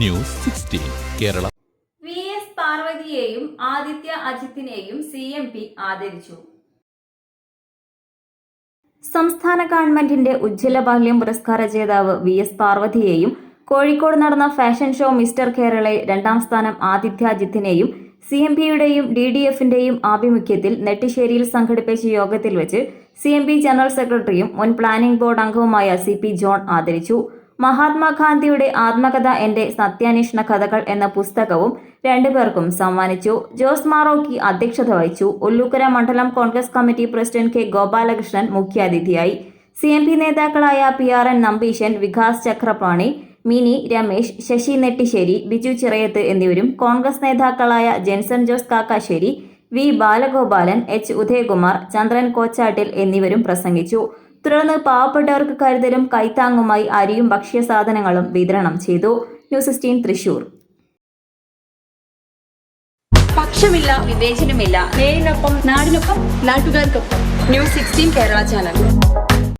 News sixteen Kerala. V S പാർവതിയെയും Aditya അജിത്തിനെയും C M P ആദരിച്ചു. സംസ്ഥാന ഗവൺമെന്റിന്റെ ഉജ്ജ്വല ബാല്യം പുരസ്കാര ജേതാവ് വി എസ് പാർവതിയെയും കോഴിക്കോട് നടന്ന ഫാഷൻ ഷോ മിസ്റ്റർ കേരളയിൽ രണ്ടാം സ്ഥാനം ആദിത്യ അജിത്തിനെയും സി എം പിയുടെയും ഡി ഡി എഫിന്റെയും ആഭിമുഖ്യത്തിൽ നെട്ടിശ്ശേരിയിൽ സംഘടിപ്പിച്ച യോഗത്തിൽ വെച്ച് സി എം പി ജനറൽ സെക്രട്ടറിയും മുൻ പ്ലാനിംഗ് ബോർഡ് അംഗവുമായ സി പി ജോൺ ആദരിച്ചു. മഹാത്മാഗാന്ധിയുടെ ആത്മകഥ എന്റെ സത്യാന്വേഷണ കഥകൾ എന്ന പുസ്തകവും രണ്ടുപേർക്കും സമ്മാനിച്ചു. ജോസ് മാറോക്കി അധ്യക്ഷത വഹിച്ചു. ഉല്ലൂക്കര മണ്ഡലം Congress committee president K Gopalakrishnan മുഖ്യാതിഥിയായി. സി എം പി നേതാക്കളായ P R N Nambeesan Vikas Chakrapani Mini Ramesh Sasi Nettissery Biju Chirayath എന്നിവരും കോൺഗ്രസ് നേതാക്കളായ Jenson Jose Kakkassery V Balagopalan H Udayakumar Chandran Kochattil എന്നിവരും പ്രസംഗിച്ചു. തുടർന്ന് പാവപ്പെട്ടവർക്ക് കരുതലും കൈത്താങ്ങുമായി അരിയും ഭക്ഷ്യസാധനങ്ങളും വിതരണം ചെയ്തു. News sixteen Thrissur. പക്ഷമില്ല വിവേചനമില്ല. നേരിനൊപ്പം നാടിനൊപ്പം നാട്ടുകാർക്കൊപ്പം. News sixteen Kerala channel.